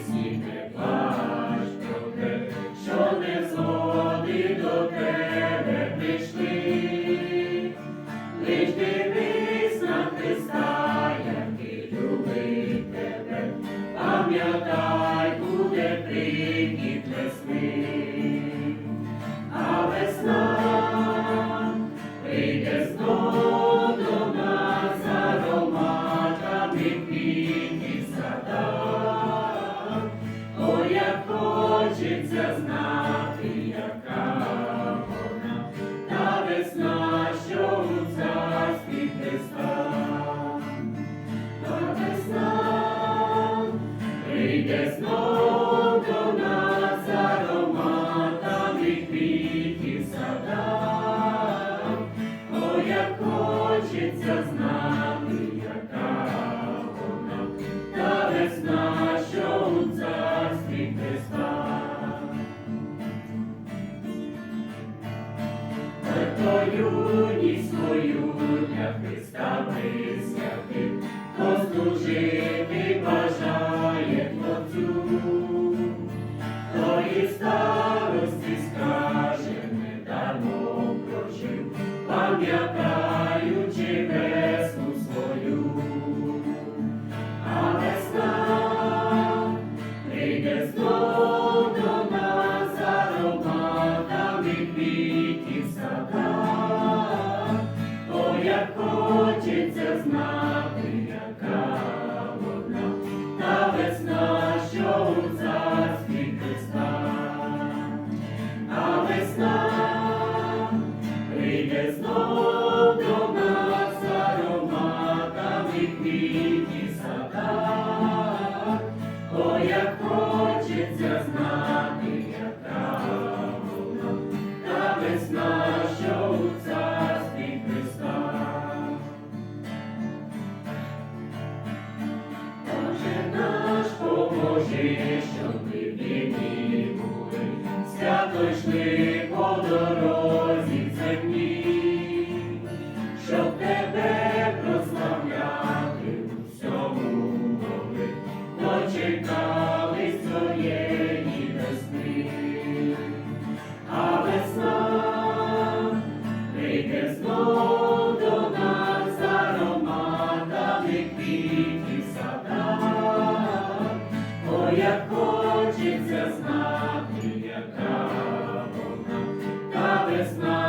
всі не що не згоди до тебе прийшли, лиш дивись на Христа, який любить тебе, пам'ятай. Хочеться знати, яка вона, та весна, що у царстві Христа. Хто юність свою для Христа присвятив, хто служити бажає Творцю, хто і старості скаже, недармо прожив, пам'ятаючи хочеться знати, яка вона, та весна, що у царстві Христа. Весна прийде знов до. О, як хочеться знати, щоб ми вільні були, свято хочеться знати, яка вона, та весна,